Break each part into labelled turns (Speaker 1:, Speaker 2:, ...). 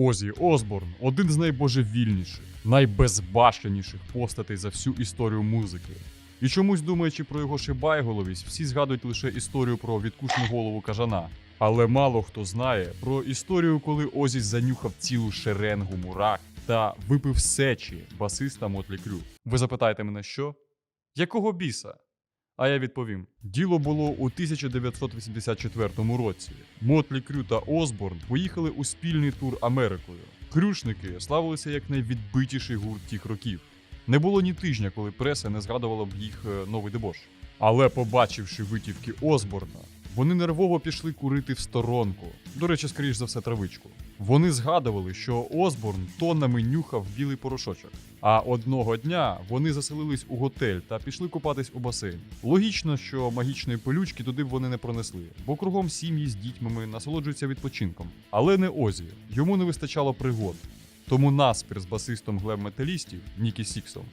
Speaker 1: Озі Осборн один з найбожевільніших, найбезбашеніших постатей за всю історію музики. І чомусь, думаючи про його шибайголовість, всі згадують лише історію про відкушну голову кажана. Але мало хто знає про історію, коли Озі занюхав цілу шеренгу мурах та випив сечі басиста Мотлі Крю. Ви запитаєте мене, що? Якого біса? А я відповім: діло було у 1984 році. Мотлі Крю та Осборн поїхали у спільний тур Америкою. Крюшники славилися як найвідбитіший гурт тих років. Не було ні тижня, коли преса не згадувала б їх е, новий дебош. Але побачивши витівки Осборна, вони нервово пішли курити в сторонку. До речі, скоріш за все, травичку. Вони згадували, що Осборн тоннами нюхав білий порошочок. А одного дня вони заселились у готель та пішли купатись у басейн. Логічно, що магічної пилючки туди б вони не пронесли, бо кругом сім'ї з дітьми насолоджуються відпочинком. Але не Озі, йому не вистачало пригод. Тому наспір з басистом глем-металістів Нікі Сіксом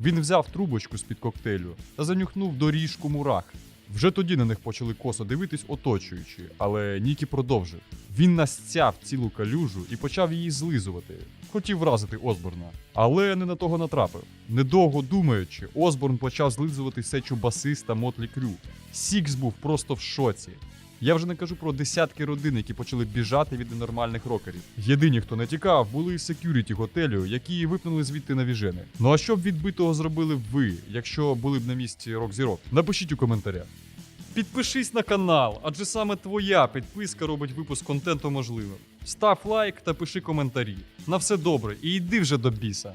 Speaker 1: він взяв трубочку з-під коктейлю та занюхнув доріжку мурах. Вже тоді на них почали косо дивитись оточуючи, але Нікі продовжив. Він настяв цілу калюжу і почав її злизувати. Хотів вразити Осборна, але не на того натрапив. Недовго думаючи, Осборн почав злизувати сечу басиста Мотлі Крю. Сікс був просто в шоці. Я вже не кажу про десятки родин, які почали біжати від ненормальних рокерів. Єдині, хто не тікав, були секюріті готелю, які випнули звідти навіжени. Ну а що б відбитого зробили ви, якщо були б на місці рок зірок? Напишіть у коментарях. Підпишись на канал, адже саме твоя підписка робить випуск контенту можливим. Став лайк та пиши коментарі. На все добре і йди вже до біса.